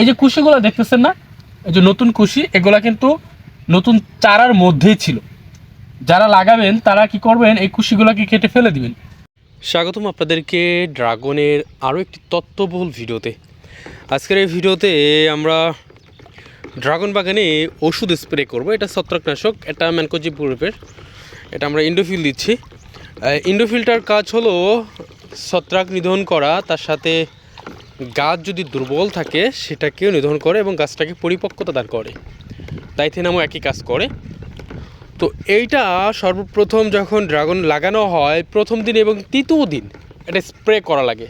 এই যে কুশিগুলো দেখতেছেন না? এই যে নতুন কুশি, এগুলা কিন্তু নতুন চারার মধ্যেই ছিল। যারা লাগাবেন, তারা কি করবেন, এই কুশিগুলোকে কেটে ফেলে দিবেন। স্বাগতম আপনাদেরকে ড্রাগনের আরও একটি তত্ত্ববহুল ভিডিওতে। আজকের এই ভিডিওতে আমরা ড্রাগন বাগানে ওষুধ স্প্রে করব। এটা ছত্রাকনাশক, এটা ম্যানকোজি গ্রুপের এটা আমরা ইন্ডোফিল দিচ্ছি। ইন্ডোফিলটার কাজ হলো ছত্রাক নিধন করা, তার সাথে গাছ যদি দুর্বল থাকে, সেটাকেও নিধন করে এবং গাছটাকে পরিপক্কতা দান করে। তাইথেনামও একই কাজ করে। তো এইটা সর্বপ্রথম যখন ড্রাগন লাগানো হয়, প্রথম দিন এবং তৃতীয় দিন এটা স্প্রে করা লাগে।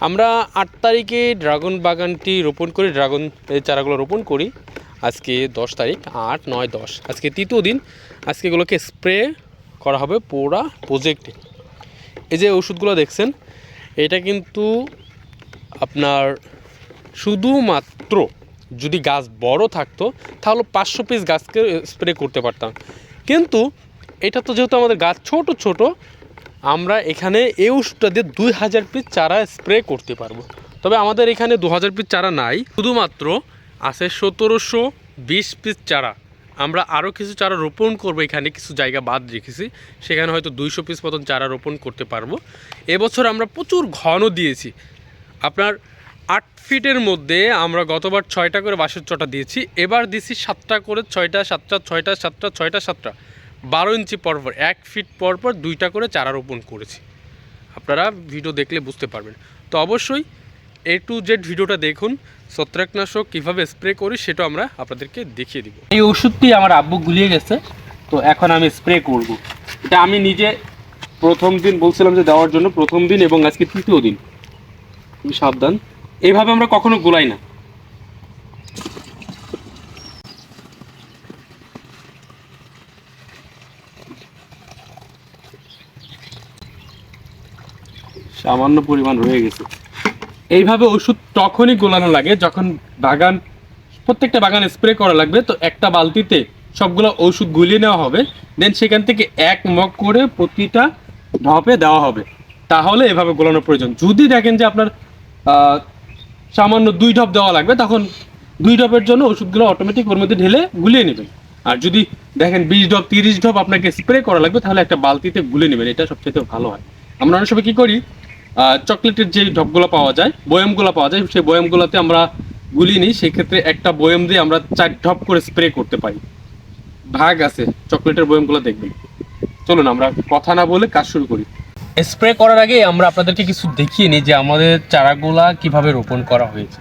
আমরা আট তারিখে ড্রাগন বাগানটি রোপণ করি, ড্রাগন চারাগুলো রোপণ করি। আজকে দশ তারিখ, আট, নয়, দশ। আজকে তৃতীয় দিন, আজকে এগুলোকে স্প্রে করা হবে পুরা প্রজেক্টে। এই যে ওষুধগুলো দেখছেন, এটা কিন্তু আপনার শুধুমাত্র যদি গাছ বড় থাকতো, তাহলে পাঁচশো পিস গাছকে স্প্রে করতে পারতাম। কিন্তু এটা তো যেহেতু আমাদের গাছ ছোট ছোট, আমরা এখানে এই ওষুধটা দিয়ে দুই হাজার পিস চারা স্প্রে করতে পারব। তবে আমাদের এখানে দু হাজার পিস চারা নাই, শুধুমাত্র আছে সতেরোশো বিশ পিস চারা। আমরা আরও কিছু চারা রোপণ করব, এখানে কিছু জায়গা বাদ রেখেছি, সেখানে হয়তো দুইশো পিস মতন চারা রোপণ করতে পারব। এবছর আমরা প্রচুর ঘন দিয়েছি আপনার আট ফিটের মধ্যে আমরা গতবার ছয়টা করে বাঁশের চটা দিয়েছি, এবার দিছি সাতটা করে ছয়টা, সাতটা ছয়টা সাতটা ছয়টা, সাতটা। বারো ইঞ্চি পরপর এক ফিট পরপর দুইটা করে চারা রোপণ করেছি। আপনারা ভিডিও দেখলে বুঝতে পারবেন। তো অবশ্যই এ টু জেড ভিডিওটা দেখুন, ছত্রাকনাশক কীভাবে স্প্রে করি সেটা আমরা আপনাদেরকে দেখিয়ে দিব। এই ওষুধটি আমার আব্বু গুলিয়ে গেছে, তো এখন আমি স্প্রে করব। এটা আমি নিজে প্রথম দিন বলছিলাম যে দেওয়ার জন্য প্রথম দিন এবং আজকে তৃতীয় দিন। তুমি সাবধান। এইভাবে আমরা কখনো গোলাই না। সামান্য পরিমাণ রয়ে গেছে। এইভাবে ওষুধ তখনই গোলানো লাগে যখন বাগান, প্রত্যেকটা বাগানে স্প্রে করা লাগবে, তো একটা বালতিতে সবগুলো ওষুধ গুলিয়ে নেওয়া হবে। দেন সেখান থেকে এক মগ করে প্রতিটা ঢপে দেওয়া হবে। তাহলে এভাবে গোলানোর প্রয়োজন। যদি দেখেন যে আপনার সামান্য দুই ঢপ দেওয়া লাগবে, তখন দুই ঢপের জন্য ওষুধগুলো অটোমেটিক ওর মধ্যে ঢেলে গুলিয়ে নেবেন। আর যদি দেখেন বিশ ঢপ, তিরিশ ঢপ আপনাকে স্প্রে করা লাগবে, তাহলে একটা বালতিতে গুলে নেবেন, এটা সবচেয়ে ভালো হয়। আমরা অনেক সময় কী করি চকলেটের যে ঢপগুলো পাওয়া যায়, বয়ামগুলো পাওয়া যায়, সেই বয়ামগুলোতে আমরা গুলিয়ে নিই, সেক্ষেত্রে একটা বয়াম দিয়ে আমরা চার ঢপ করে স্প্রে করতে পারি। ভাগ আছে চকলেটের বয়ামগুলো দেখবেন। চলুন, আমরা কথা না বলে কাজ শুরু করি। স্প্রে করার আগে আমরা আপনাদেরকে কিছু দেখিয়ে নিই যে আমাদের চারাগুলা কীভাবে রোপণ করা হয়েছে।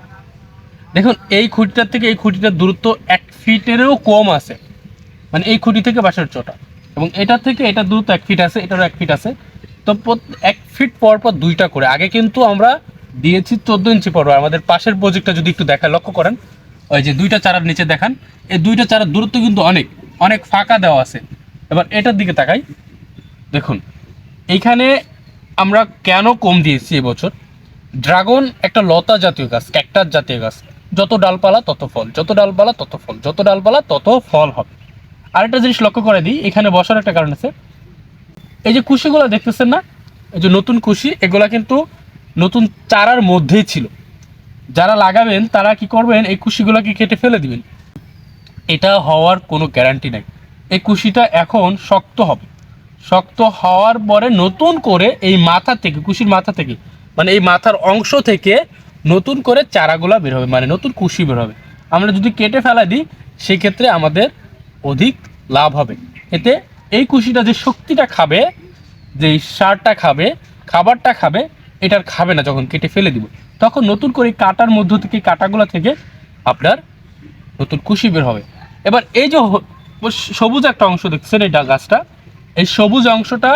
দেখুন, এই খুঁটিটার থেকে এই খুঁটিটার দূরত্ব এক ফিটেরও কম আছে। মানে এই খুঁটি থেকে বাসার চটা এবং এটা থেকে এটা দূরত্ব এক ফিট আছে, এটারও এক ফিট আছে। তো এক ফিট পর পর দুইটা করে। আগে কিন্তু আমরা দিয়েছি চোদ্দ ইঞ্চি পর। আমাদের পাশের প্রজেক্টটা যদি একটু দেখা লক্ষ্য করেন। ওই যে দুইটা চারার নিচে দেখান। এই দুইটা চারার দূরত্ব কিন্তু অনেক অনেক ফাঁকা দেওয়া আছে। এবার এটার দিকে তাকাই। দেখুন এইখানে আমরা কেন কম দিয়েছি এবছর? ড্রাগন একটা লতা জাতীয় গাছ, ক্যাকটাস জাতীয় গাছ। যত ডালপালা, তত ফল। যত ডালপালা, তত ফল। যত ডালপালা, তত ফল হবে। আরেকটা জিনিস লক্ষ্য করে দিই, এখানে বসার একটা কারণ আছে। এই যে কুশিগুলো দেখতেছেন না? এই যে নতুন কুশি, এগুলা কিন্তু নতুন চারার মধ্যেই ছিল। যারা লাগাবেন, তারা কি করবেন, এই কুশিগুলোকে কেটে ফেলে দিবেন। এটা হওয়ার কোনো গ্যারান্টি নাই। এই কুশিটা এখন শক্ত হবে। শক্ত হওয়ার পরে নতুন করে এই মাথা থেকে, কুশির মাথা থেকে মানে এই মাথার অংশ থেকে নতুন করে চারাগুলা বের হবে মানে নতুন কুশি বের হবে। আমরা যদি কেটে ফেলা দিই, সেক্ষেত্রে আমাদের অধিক লাভ হবে। এতে এই কুশিটা যে শক্তিটা খাবে, যে সারটা খাবে, খাবারটা খাবে এটার খাবে না যখন কেটে ফেলে দিব। তখন নতুন করে কাটার মধ্য থেকে, কাটাগুলো থেকে আপনার নতুন কুশি বের হবে। এবার এই যে সবুজ একটা অংশ দেখছেন, এই গাছটা এই সবুজ অংশটা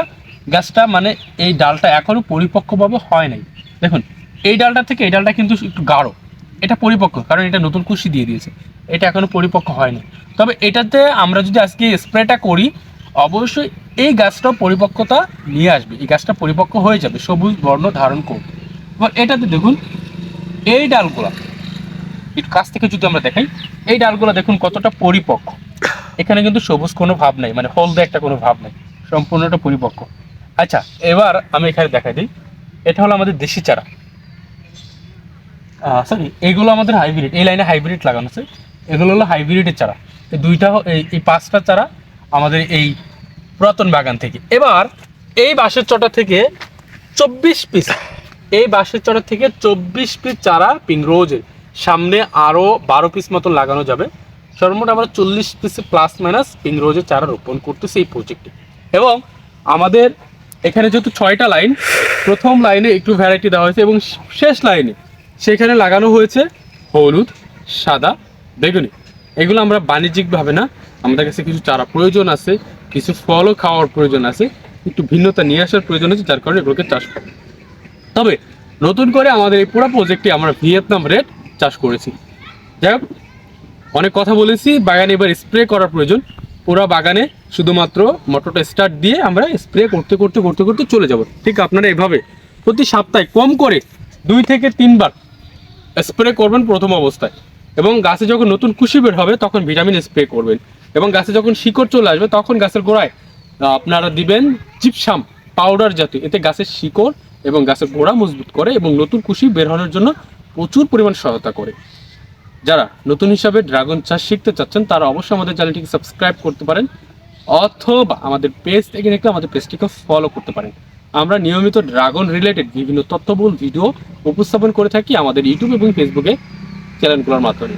গাছটা মানে এই ডালটা এখনও পরিপক্কভাবে হয় নাই। দেখুন, এই ডালটা থেকে এই ডালটা কিন্তু একটু গাঢ়। এটা পরিপক্ক, কারণ এটা নতুন কুশি দিয়ে দিয়েছে। এটা এখনও পরিপক্ক হয় হয়নি তবে এটাতে আমরা যদি আজকে স্প্রেটা করি, অবশ্যই এই গাছটাও পরিপক্কতা নিয়ে আসবে। এই গাছটা পরিপক্ক হয়ে যাবে, সবুজ বর্ণ ধারণ করবে। এবার এটাতে দেখুন, এই ডালগুলা, একটু কাছ থেকে যদি আমরা দেখাই, এই ডালগুলো দেখুন কতটা পরিপক্ক। এখানে কিন্তু সবুজ কোনো ভাব নাই মানে হলদে একটা কোনো ভাব নাই। সম্পূর্ণটা পরিপক্ক। আচ্ছা এবার আমি এখানে দেখাই দিই। এটা হলো আমাদের দেশি চারা। সরি এগুলো আমাদের হাইব্রিড এই লাইনে হাইব্রিড লাগানো আছে। এগুলো হলো হাইব্রিডের চারা। এই দুইটা এই পাঁচটা চারা আমাদের এই পুরাতন বাগান থেকে। এবার এই বাঁশের চটা থেকে চব্বিশ পিস এই বাঁশের চটা থেকে চব্বিশ পিস চারা পিঙ্ক রোজের সামনে আরও বারো পিস মতো লাগানো যাবে। সর্বমোট আমরা চল্লিশ পিস প্লাস মাইনাস পিঙ্ক রোজের চারা রোপণ করতেছি এই প্রজেক্টে এবং আমাদের এখানে যেহেতু ছয়টা লাইন, প্রথম লাইনে একটু ভ্যারাইটি দেওয়া হয়েছে এবং শেষ লাইনে সেখানে লাগানো হয়েছে হলুদ, সাদা, বেগুনি। এগুলো আমরা বাণিজ্যিকভাবে না, আমাদের কাছে কিছু চারা প্রয়োজন আছে, কিছু ফলও খাওয়ার প্রয়োজন আছে, একটু ভিন্নতা নিয়ে আসার প্রয়োজন আছে, যার কারণে এগুলোকে চাষ করি। তবে নতুন করে আমাদের এই পুরো প্রজেক্টে আমরা ভিয়েতনাম রেড চাষ করেছি। যাই অনেক কথা বলেছি, বাগানে এবার স্প্রে করার প্রয়োজন। পুরো বাগানে শুধুমাত্র মোটরটা স্টার্ট দিয়ে আমরা স্প্রে করতে করতে করতে করতে চলে যাব। ঠিক আপনারা এভাবে প্রতি সপ্তাহে কম করে দুই থেকে তিনবার স্প্রে করবেন প্রথম অবস্থায়। এবং গাছে যখন নতুন কুশি বের হবে, তখন ভিটামিন স্প্রে করবেন। এবং গাছে যখন শিকড় চলে আসবে, তখন গাছের গোড়ায় আপনারা দিবেন জিপসাম পাউডার জাতীয়। এতে গাছের শিকড় এবং গাছের গোড়া মজবুত করে এবং নতুন কুশি বের হওয়ার জন্য প্রচুর পরিমাণ সহায়তা করে। যারা নতুন হিসাবে ড্রাগন চাষ শিখতে চাচ্ছেন, তারা অবশ্যই আমাদের চ্যানেলটিকে সাবস্ক্রাইব করতে পারেন। অথবা আমাদের পেজ থেকে দেখলে আমাদের পেজটিকে ফলো করতে পারেন। আমরা নিয়মিত ড্রাগন রিলেটেড বিভিন্ন তথ্যবহুল ভিডিও উপস্থাপন করে থাকি আমাদের ইউটিউব এবং ফেসবুকে চ্যানেলগুলোর মাধ্যমে।